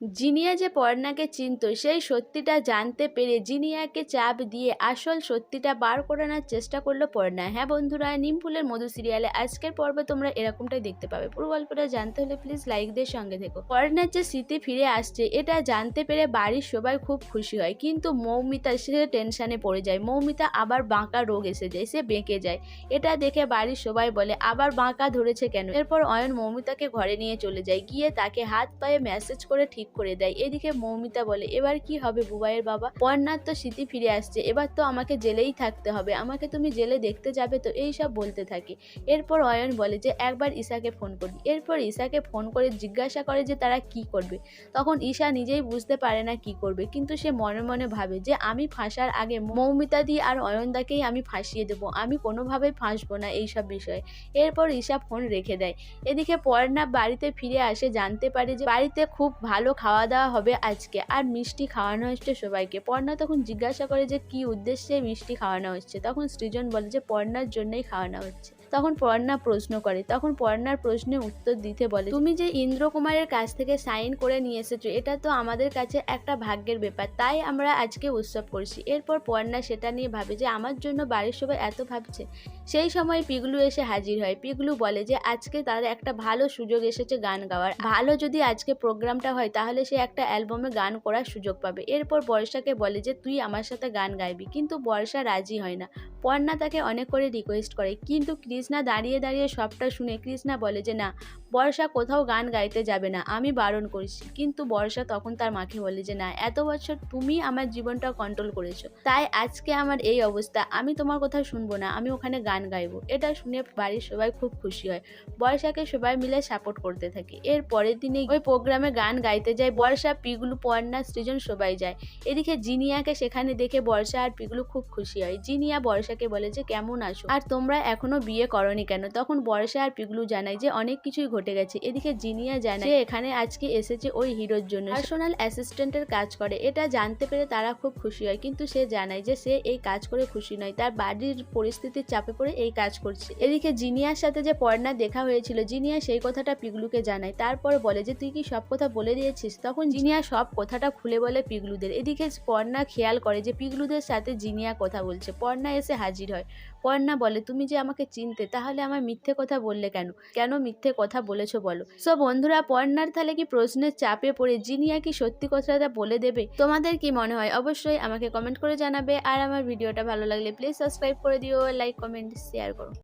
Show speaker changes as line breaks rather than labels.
জিনিয়া যে পর্ণাকে চিনত, সেই সত্যিটা জানতে পেরে জিনিয়াকে চাপ দিয়ে আসল সত্যিটা বার করানোর চেষ্টা করল পর্ণা হ্যাঁ বন্ধুরা, নিম ফুলের মধু সিরিয়ালে আজকের পর্বে তোমরা এরকমটাই দেখতে পাবে। পুরো গল্পটা জানতে হলে প্লিজ লাইকদের সঙ্গে থেকো। পর্ণার যে স্মৃতি ফিরে আসছে, এটা জানতে পেরে বাড়ির সবাই খুব খুশি হয়। কিন্তু মৌমিতা, সে টেনশনে পড়ে যায়। মৌমিতা আবার বাঁকা রোগ এসে যায়, সে বেঁকে যায়। এটা দেখে বাড়ির সবাই বলে, আবার বাঁকা ধরেছে কেন? এরপর অয়ন মৌমিতাকে ঘরে নিয়ে চলে যায়। গিয়ে তাকে হাত পায়ে মেসেজ করে ঠিক করে দেয়। এদিকে মৌমিতা বলে, এবার কি হবে বুবাইয়ের বাবা? পর্ণার তো স্মৃতি ফিরে আসছে। এবার তো আমাকে জেলেই থাকতে হবে। আমাকে তুমি জেলে দেখতে যাবে তো এই সব বলতে থাকে। এরপর অয়ন বলে যে, একবার ঈশাকে ফোন করি। এরপর ঈশাকে ফোন করে জিজ্ঞাসা করে যে, তারা কি করবে? তখন ঈশা নিজেই বুঝতে পারে না কি করবে। কিন্তু সে মনে মনে ভাবে যে, আমি ফাঁসার আগে মৌমিতা দি আর অয়নদাকেই আমি ফাঁসিয়ে দেবো। আমি কোনোভাবেই ফাঁসবো না এইসব বিষয়ে। এরপর ঈশা ফোন রেখে দেয়। এদিকে পর্ণা বাড়িতে ফিরে আসে, জানতে পারে যে, বাড়িতে খুব ভালো খাওয়া দাওয়া হবে আজকে। আর মিষ্টি খাওয়ানো হচ্ছে সবাইকে। পর্ণা তখন জিজ্ঞাসা করে যে কি উদ্দেশ্যে মিষ্টি খাওয়ানো হচ্ছে? তখন সৃজন বলে যে পর্ণার জন্যই খাওয়ানো হচ্ছে। তখন পর্ণা প্রশ্ন করে, তখন পর্ণার প্রশ্নের উত্তর দিতে বলে, তুমি যে ইন্দ্রকুমারের কাছ থেকে সাইন করে নিয়ে এসেছ, এটা তো আমাদের কাছে একটা ভাগ্যের ব্যাপার। তাই আমরা আজকে উৎসব করছি। এরপর পর্ণা সেটা নিয়ে ভাবে যে, আমার জন্য বাড়ির সবাই এত ভাবছে। সেই সময় পিগলু এসে হাজির হয়। পিগলু বলে যে, আজকে তার একটা ভালো সুযোগ এসেছে গান গাওয়ার। ভালো যদি আজকে প্রোগ্রামটা হয়, তাহলে সে একটা অ্যালবামে গান করার সুযোগ পাবে। এরপর বর্ষাকে বলে যে, তুই আমার সাথে গান গাইবি। কিন্তু বর্ষা রাজি হয় না। পর্ণা তাকে অনেক করে রিকোয়েস্ট করে, কিন্তু কৃষ্ণা দাঁড়িয়ে দাঁড়িয়ে সবটা শুনে কৃষ্ণা বলে যে, না, বর্ষা কোথাও গান গাইতে যাবে না, আমি বারণ করেছি। কিন্তু বর্ষা তখন তার মাকে বলে যে, না, এত বছর তুমি আমার জীবনটা কন্ট্রোল করেছ, তাই আজকে আমার এই অবস্থা, আমি তোমার কথা শুনব না, আমি ওখানে গান গাইবো। এটা শুনে বাড়ির সবাই খুব খুশি হয়। বর্ষাকে সবাই মিলে সাপোর্ট করতে থাকে। এর পরের দিনে ওই প্রোগ্রামে গান গাইতে যায়, বর্ষা, পিগুলু, পর্ণা, সৃজন সবাই যায়। এদিকে জিনিয়াকে সেখানে দেখে বর্ষা আর পিগলু খুব খুশি হয়। জিনিয়া বর্ষাকে বলে যে, কেমন আছো? আর তোমরা এখনও বিয়ে করনি কেন? তখন বর্ষা আর পিগলু জানায় যে অনেক কিছুই ঘটে গেছে। এদিকে জিনিয়া জানায় যে এখানে আজকে এসেছে ওই হিরোর জন্য। পার্সোনাল অ্যাসিস্ট্যান্টের কাজ করে। এটা জানতে পেরে তারা খুব খুশি হয়। কিন্তু সে জানায় যে সে এই কাজ করে খুশি নয়। তার বাড়ির পরিস্থিতির চাপে পড়ে এই কাজ করছে। এদিকে জিনিয়ার সাথে যে পর্ণা দেখা হয়েছিল, জিনিয়া সেই কথাটা পিগলুকে জানায়। তারপর বলে যে, তুই কি সব কথা বলে দিয়েছিস? তখন জিনিয়া সব কথাটা খুলে বলে পিগলুদের। এদিকে পর্ণা খেয়াল করে যে পিগলুদের সাথে জিনিয়া কথা বলছে। পর্ণা এসে হাজির হয়। পর্ণা বলে, তুমি যে আমাকে চিনতে তাহলে আমার মিথ্যে কথা বললে কেন? কেন মিথ্যে কথা বলেছ বলো? সো বন্ধুরা পর্নার তাহলে কি প্রশ্নের চাপে পড়ে জিনিয়া কি সত্যি কথাটা বলে দেবে? তোমাদের কি মনে হয়? অবশ্যই আমাকে কমেন্ট করে জানাবে। আর আমার ভিডিওটা ভালো লাগলে প্লিজ সাবস্ক্রাইব করে দিও লাইক কমেন্ট শেয়ার করো।